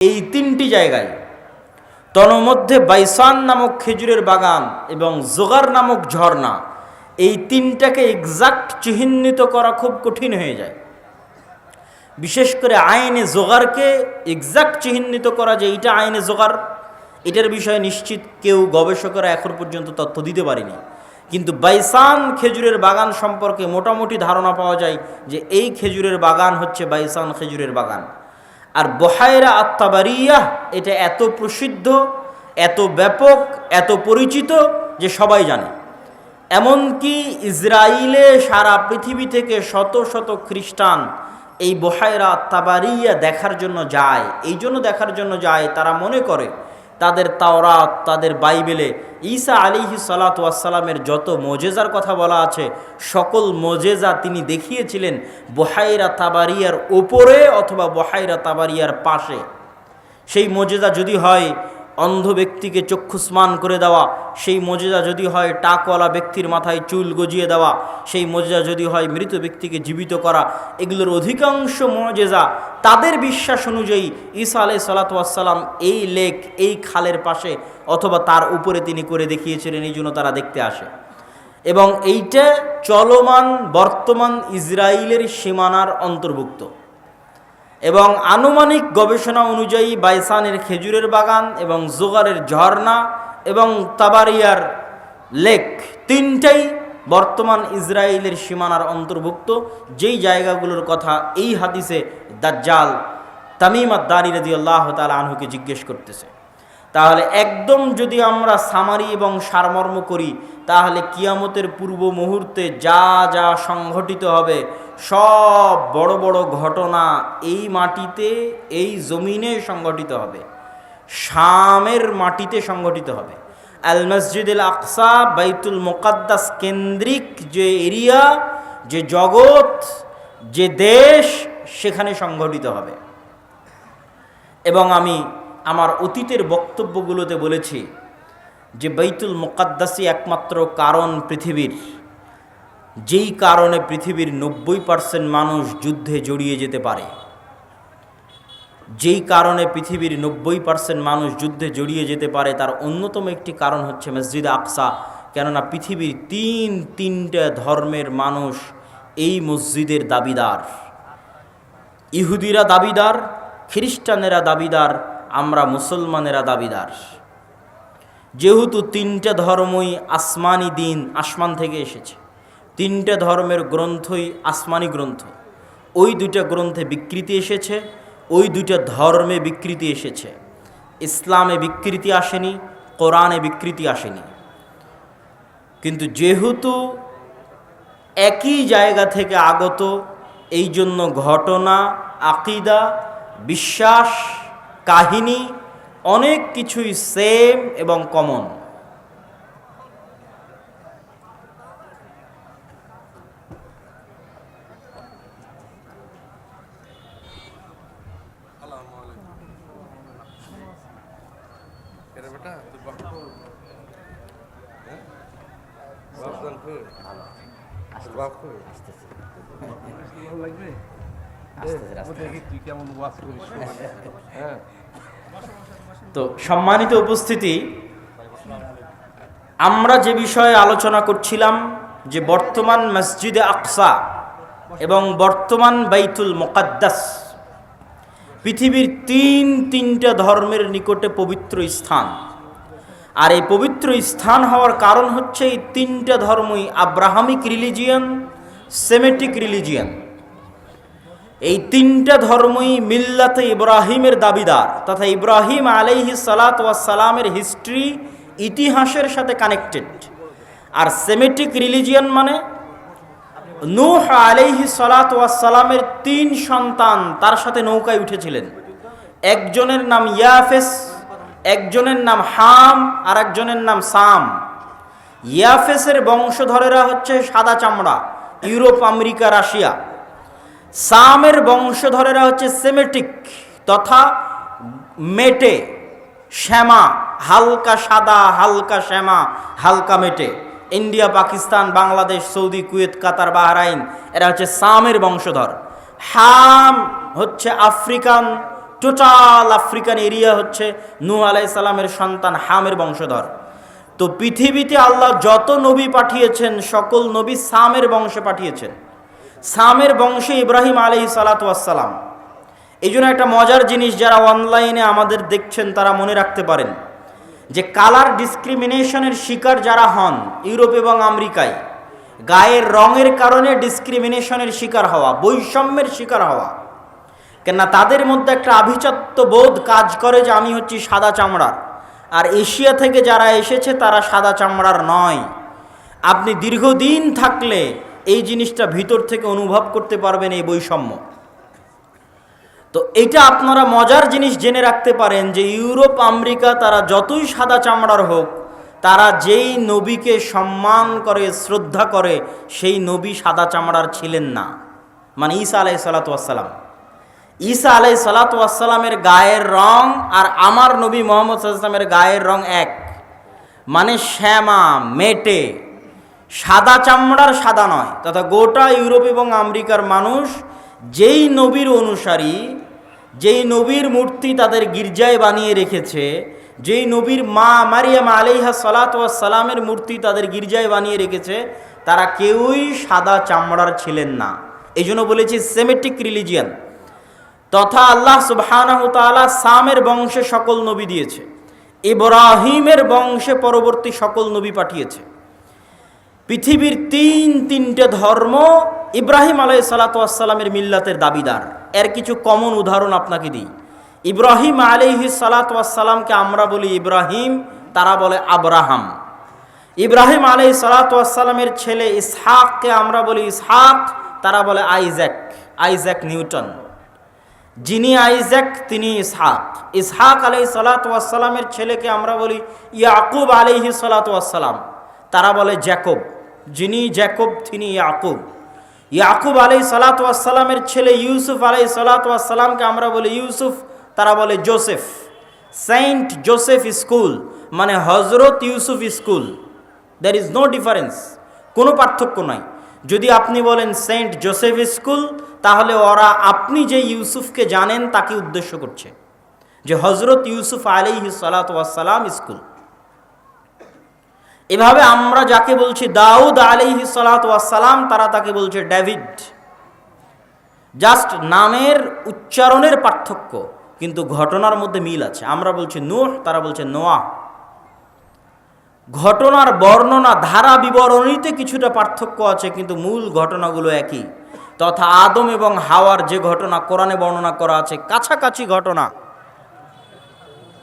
এই তিনটি জায়গায়। তন্মধ্যে বাইসান নামক খেজুরের বাগান এবং জোগার নামক ঝর্ণা, এই তিনটাকে এক্সাক্ট চিহ্নিত করা খুব কঠিন হয়ে যায়। বিশেষ করে আইনে জোগারকে এক্সাক্ট চিহ্নিত করা যে এইটা আইনে জোগার, এটার বিষয়ে নিশ্চিত কেউ গবেষকরা এখন পর্যন্ত তথ্য দিতে পারেনি। কিন্তু বাইসান খেজুরের বাগান সম্পর্কে মোটামুটি ধারণা পাওয়া যায় যে এই খেজুরের বাগান হচ্ছে বাইসান খেজুরের বাগান। আর বহায়রা আত্মাবারিয়া, এটা এত প্রসিদ্ধ, এত ব্যাপক, এত পরিচিত যে সবাই জানে। এমনকি ইসরায়েলে সারা পৃথিবী থেকে শত শত খ্রিস্টান এই বহায়রা তাবারিয়া দেখার জন্য যায়। এই জন্য দেখার জন্য যায়, তারা মনে করে তাদের তাওরাত, তাদের বাইবেলে ঈসা আলিহি সালাতামের যত মজেজার কথা বলা আছে, সকল মজেজা তিনি দেখিয়েছিলেন বহাইরা তাবারিয়ার ওপরে অথবা বহাইরা তাবারিয়ার পাশে। সেই মজেজা যদি হয় অন্ধ ব্যক্তিকে চক্ষুস্মান করে দেওয়া, সেই মজেজা যদি হয় টাকওয়ালা ব্যক্তির মাথায় চুল গজিয়ে দেওয়া, সেই মজেজা যদি হয় মৃত ব্যক্তিকে জীবিত করা, এগুলোর অধিকাংশ মজেজা তাদের বিশ্বাস অনুযায়ী ঈসা আলাই সালাতাম এই লেক, এই খালের পাশে অথবা তার উপরে তিনি করে দেখিয়েছিলেন, এই জন্য তারা দেখতে আসে। এবং এইটা চলমান বর্তমান ইসরায়েলের সীমানার অন্তর্ভুক্ত। এবং আনুমানিক গবেষণা অনুযায়ী বাইসানের খেজুরের বাগান এবং জোগারের ঝর্ণা এবং তাবারিয়ার লেক তিনটাই বর্তমান ইসরায়েলের সীমানার অন্তর্ভুক্ত। যেই জায়গাগুলোর কথা এই হাদিসে দাজ্জাল তামিমাত দারি রাজি আল্লাহ তালা আনহুকে জিজ্ঞেস করতেছে। তাহলে একদম যদি আমরা সামারি এবং সারমর্ম করি, তাহলে কিয়ামতের পূর্ব মুহূর্তে যা যা সংঘটিত হবে সব বড় বড় ঘটনা এই মাটিতে, এই জমিনে সংঘটিত হবে। শামের মাটিতে সংঘটিত হবে। আল মসজিদুল আকসা, বাইতুল মোকাদ্দাস কেন্দ্রিক যে এরিয়া, যে জগৎ, যে দেশ, সেখানে সংঘটিত হবে। এবং আমি আমার অতীতের বক্তব্যগুলোতে বলেছি যে বাইতুল মোকাদ্দাসই একমাত্র কারণ পৃথিবীর। যেই কারণে পৃথিবীর নব্বই পার্সেন্ট মানুষ যুদ্ধে জড়িয়ে যেতে পারে। যেই কারণে পৃথিবীর নব্বই পার্সেন্ট মানুষ যুদ্ধে জড়িয়ে যেতে পারে, তার অন্যতম একটি কারণ হচ্ছে মসজিদ আকসা। কেননা পৃথিবীর তিন তিনটে ধর্মের মানুষ এই মসজিদের দাবিদার। ইহুদিরা দাবিদার, খ্রিস্টানেরা দাবিদার, আমরা মুসলমানেরা দাবিদার। যেহেতু তিনটে ধর্মই আসমানি দিন, আসমান থেকে এসেছে। তিনটা ধর্মের গ্রন্থই আসমানি গ্রন্থ। ওই দুইটা গ্রন্থে বিকৃতি এসেছে, ওই দুইটা ধর্মে বিকৃতি এসেছে। ইসলামে বিকৃতি আসেনি, কোরআনে বিকৃতি আসেনি। কিন্তু যেহেতু একই জায়গা থেকে আগত এই জন্য ঘটনা, আকিদা, বিশ্বাস, কাহিনী অনেক কিছুই সেম এবং কমন এরে বেটা তুই বাপ হ্যাঁ? বাপ জান কই তোর বাপ কই? ভালো লাগবে? তুই কেমন ওয়াজ করিস। হ্যাঁ। তো সম্মানিত উপস্থিতি আমরা যে বিষয়ে আলোচনা করছিলাম যে বর্তমান মসজিদে আকসা এবং বর্তমান বাইতুল মোকাদ্দাস পৃথিবীর তিন, তিনটা ধর্মের নিকটে পবিত্র স্থান। আর এই পবিত্র স্থান হওয়ার কারণ হচ্ছে এই তিনটা ধর্মই আব্রাহামিক রিলিজিয়ান, সেমেটিক রিলিজিয়ান। এই তিনটা ধর্মই মিল্লাতে ইব্রাহিমের দাবিদার তথা ইব্রাহিম আলাইহি সালাত সালামের হিস্ট্রি, ইতিহাসের সাথে কানেক্টেড। আর সেমেটিক রিলিজিয়ান মানে নূহ আলাইহি সালাত সালামের তিন সন্তান তার সাথে নৌকায় উঠেছিলেন। একজনের নাম ইয়াফেস, একজনের নাম হাম, আর একজনের নাম সাম। ইয়াফেসের বংশধরেরা হচ্ছে সাদা চামড়া, ইউরোপ, আমেরিকা, রাশিয়া। সামের বংশধরেরা হচ্ছে সেমেটিক তথা মেটে, শ্যামা, হালকা সাদা, হালকা শ্যামা, হালকা মেটে। India, Pakistan, Bangladesh, Saudi, Kuwait, Qatar, Bahrain, এরা হচ্ছে সামের বংশধর। হাম হচ্ছে আফ্রিকান, টোটাল আফ্রিকান এরিয়া হচ্ছে নূ আলাইসাল্লামের সন্তান হামের বংশধর। তো পৃথিবীতে আল্লাহ যত নবী পাঠিয়েছেন, সকল নবী সামের বংশে পাঠিয়েছেন। সামের বংশে ইব্রাহিম আলহি সালাতাম এই জন্য একটা মজার জিনিস যারা অনলাইনে আমাদের দেখছেন, তারা মনে রাখতে পারেন। যে কালার ডিসক্রিমিনেশনের শিকার যারা হন, ইউরোপ এবং আমেরিকায়, গায়ের রঙের কারণে ডিসক্রিমিনেশনের শিকার হওয়া, বৈষম্যের শিকার হওয়া, কেননা তাদের মধ্যে একটা আভিজাত্য বোধ কাজ করে যে আমি হচ্ছি সাদা চামড়ার। আর এশিয়া থেকে যারা এসেছে, তারা সাদা চামড়ার নয়। আপনি দীর্ঘদিন থাকলে এই জিনিসটা ভিতর থেকে অনুভব করতে পারবেন এই বৈষম্য। তো এটা আপনারা মজার জিনিস জেনে রাখতে পারেন যে ইউরোপ, আমেরিকা তারা যতই সাদা চামড়ার হোক, তারা যেই নবীকে সম্মান করে, শ্রদ্ধা করে, সেই নবী সাদা চামড়ার ছিলেন না। মানে ঈসা আলাই সালাতাম ঈসা আলাই সালাতামের গায়ের রং আর আমার নবী মোহাম্মদ সাল্লামের গায়ের রং এক। মানে শ্যামা, মেটে। সাদা চামড়ার সাদা নয়, তথা গোটা ইউরোপ এবং আমেরিকার মানুষ যেই নবীর অনুসারী, যেই নবীর মূর্তি তাদের গির্জায় বানিয়ে রেখেছে, যেই নবীর মা মারিয়াম আলিহা সালাত সালামের মূর্তি তাদের গির্জায় বানিয়ে রেখেছে, তারা কেউই সাদা চামড়ার ছিলেন না। এই জন্য বলেছি সেমেটিক রিলিজিয়ান। তথা আল্লাহ তাআলা সামের বংশে সকল নবী দিয়েছে। ইব্রাহিমের বংশে পরবর্তী সকল নবী পাঠিয়েছে। পৃথিবীর তিন তিনটে ধর্ম ইব্রাহিম আলাই সালাতামের মিল্লাতের দাবিদার। এর কিছু কমন উদাহরণ আপনাকে দিই। ইব্রাহিম আলিহি সালাতামকে আমরা বলি ইব্রাহিম, তারা বলে আব্রাহাম। ইব্রাহিম আলাই সালাতামের ছেলে ইসহাককে আমরা বলি ইসহাক, তারা বলে আইজ্যাক আইজ্যাক নিউটন। যিনি আইজ্যাক, তিনি ইসহাক। ইসহাক আলাই সালাতামের ছেলেকে আমরা বলি ইয়াকুব আলিহি সালাতাম তারা বলে জ্যাকব। যিনি জ্যাকব, তিনি ইয়াকুব। ইয়াকুব আলাই সালাতামের ছেলে ইউসুফ আলাই সালাতামকে আমরা বলি ইউসুফ, তারা বলে জোসেফ। সেন্ট জোসেফ স্কুল মানে Hazrat Yusuf school. There is no difference কোনো পার্থক্য নাই। যদি আপনি বলেন সেন্ট জোসেফ স্কুল, তাহলে ওরা আপনি যে ইউসুফকে জানেন তাকে উদ্দেশ্য করছে। যে হজরত ইউসুফ আলিহি সালাতাম স্কুল। এভাবে আমরা যাকে বলছি দাউদ আলিহি সালাম তারা তাকে বলছে ডেভিড। জাস্ট নামের উচ্চারণের পার্থক্য, কিন্তু ঘটনার মধ্যে মিল আছে। আমরা বলছি নোহ, তারা বলছে নোয়া। ঘটনার বর্ণনা, ধারা বিবরণীতে কিছুটা পার্থক্য আছে, কিন্তু মূল ঘটনাগুলো একই। তথা আদম এবং হাওয়ার যে ঘটনা, কোরআনে বর্ণনা করা আছে, কাছাকাছি ঘটনা।